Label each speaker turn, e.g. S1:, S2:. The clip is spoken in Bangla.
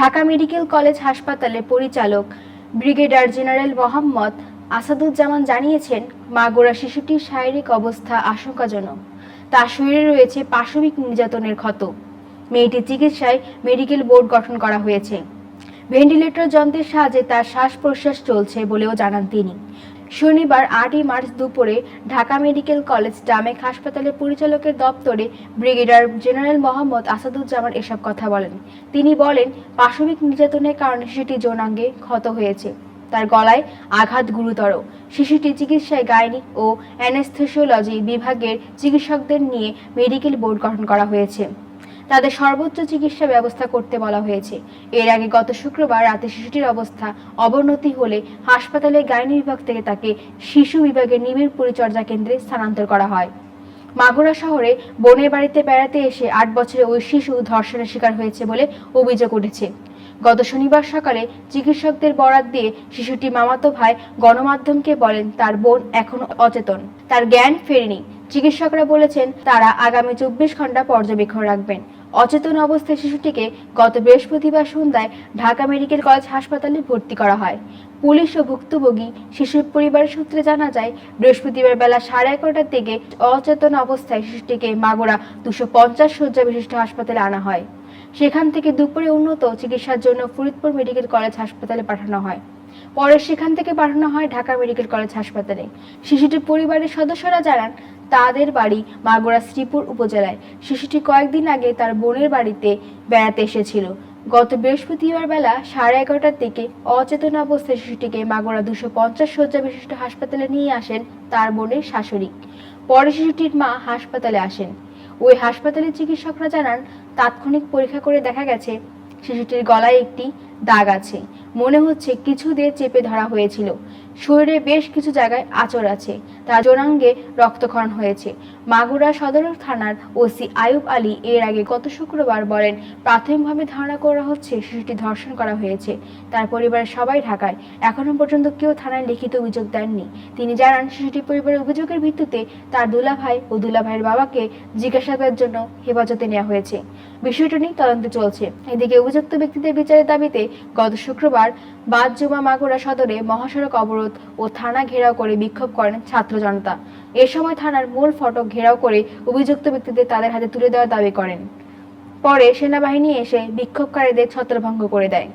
S1: ঢাকা মেডিকেল কলেজ হাসপাতালে পরিচালক ব্রিগেডিয়ার জেনারেল মোহাম্মদ আসাদুজ্জামান জানিয়েছেন মাগুরা শিশুটির শারীরিক অবস্থা আশঙ্কাজনক। তার শরীরে রয়েছে পাশবিক নির্যাতনের ক্ষত। মেয়েটির চিকিৎসায় মেডিকেল বোর্ড গঠন করা হয়েছে। ভেন্টিলেটর যন্ত্রের সাহায্যে তার শ্বাস প্রশ্বাস চলছে বলেও জানান তিনি। শনিবার আটই মার্চ দুপুরে ঢাকা মেডিকেল কলেজ ডামেক হাসপাতালের পরিচালকের দপ্তরে ব্রিগেডিয়ার জেনারেল মোহাম্মদ আসাদুজ্জামান এসব কথা বলেন। তিনি বলেন, পাশবিক নির্যাতনের কারণে শিশুটি যৌনাঙ্গে ক্ষত হয়েছে। তার গলায় আঘাত গুরুতর। শিশুটি চিকিৎসায় গাইনি ও অ্যানেস্থেসিওলজি বিভাগের চিকিৎসকদের নিয়ে মেডিকেল বোর্ড গঠন করা হয়েছে। তাদের সর্বোচ্চ চিকিৎসা ব্যবস্থা করতে বলা হয়েছে। এর আগে গত শুক্রবার রাতে শিশুটির অবস্থা অবনতি হলে হাসপাতালের গাইনি বিভাগ থেকে তাকে শিশু বিভাগের নিবিড় পরিচর্যা কেন্দ্রে স্থানান্তর করা হয়। মাগুরা শহরে বোনের বাড়িতে বেড়াতে এসে আট বছরের ওই শিশু ধর্ষণের শিকার হয়েছে বলে অভিযোগ উঠেছে। গত শনিবার সকালে চিকিৎসকদের বরাত দিয়ে শিশুটি মামাতো ভাই গণমাধ্যমকে বলেন, তার বোন এখনও অচেতন। তার জ্ঞান ফেরেনি। চিকিৎসকরা বলেছেন, তারা আগামী চব্বিশ ঘণ্টা পর্যবেক্ষণ রাখবেন। অচেতন অবস্থায় শিশুটিকে গত বৃহস্পতিবার সন্ধ্যায় ঢাকা মেডিকেল কলেজ হাসপাতালে ভর্তি করা হয়। পুলিশ ও ভুক্তভোগী শিশুর পরিবারের সূত্রে জানা যায়, বৃহস্পতিবার বেলা সাড়ে এগারোটার দিকে অচেতন অবস্থায় শিশুটিকে মাগুরা দুশো পঞ্চাশ শয্যা বিশিষ্ট হাসপাতালে আনা হয়। সেখান থেকে দুপুরে উন্নত চিকিৎসার জন্য ফরিদপুর মেডিকেল কলেজ হাসপাতালে পাঠানো হয়। পরে সেখান থেকে পাঠানো হয় ঢাকা মেডিকেল কলেজ হাসপাতালে। শিশুটির পরিবারের সদস্যরা জানান তাদের বাড়ি মাগুরা শ্রীপুর উপজেলায়। শিশুটি কয়েকদিন আগে তার বোনের বাড়িতে বেড়াতে এসেছিল। গত বৃহস্পতিবার বেলা সাড়ে এগারোটার দিকে অচেতন অবস্থায় শিশুটিকে মাগুরা দুশো পঞ্চাশ শয্যা বিশিষ্ট হাসপাতালে নিয়ে আসেন তার বোনের শাশুড়ি। পরে শিশুটির মা হাসপাতালে আসেন। ওই হাসপাতালের চিকিৎসকরা জানান, তাৎক্ষণিক পরীক্ষা করে দেখা গেছে, শিশুটির গলায় একটি দাগ আছে। মনে হচ্ছে কিছু দিয়ে চেপে ধরা হয়েছিল। শরীরে বেশ কিছু জায়গায় আচর আছে। তার জনাঙ্গে রক্তক্ষরণ হয়েছে। মাগুরা সদর থানার ওসি আয়ুব আলী এর আগে গত শুক্রবার বলেন, প্রাথমিকভাবে ধারণা করা হচ্ছে শিশুটি ধর্ষণ করা হয়েছে। তার পরিবারের সবাই ঢাকায়। এখনও পর্যন্ত কেউ থানায় লিখিত অভিযোগ দেননি। তিনি জানান, শিশুটির পরিবারের অভিযোগের ভিত্তিতে তার দুলাভাই ও দুলাভাইয়ের বাবাকে জিজ্ঞাসাবাদের জন্য হেফাজতে নেওয়া হয়েছে। বিষয়টি নিয়ে তদন্ত চলছে। এদিকে অভিযুক্ত ব্যক্তিদের বিচারের দাবিতে গত শুক্রবার বাদ জুমা মাগুরা সদরে মহাসড়ক অবরোধ ও থানা ঘেরাও করে বিক্ষোভ করেন ছাত্র জনতা, এ সময় থানার মূল ফটক ঘেরাও করে অভিযুক্ত ব্যক্তিদের তাদের হাতে তুলে দেওয়ার দাবি করেন। পরে সেনাবাহিনী এসে বিক্ষোভকারীদের ছত্রভঙ্গ করে দেয়।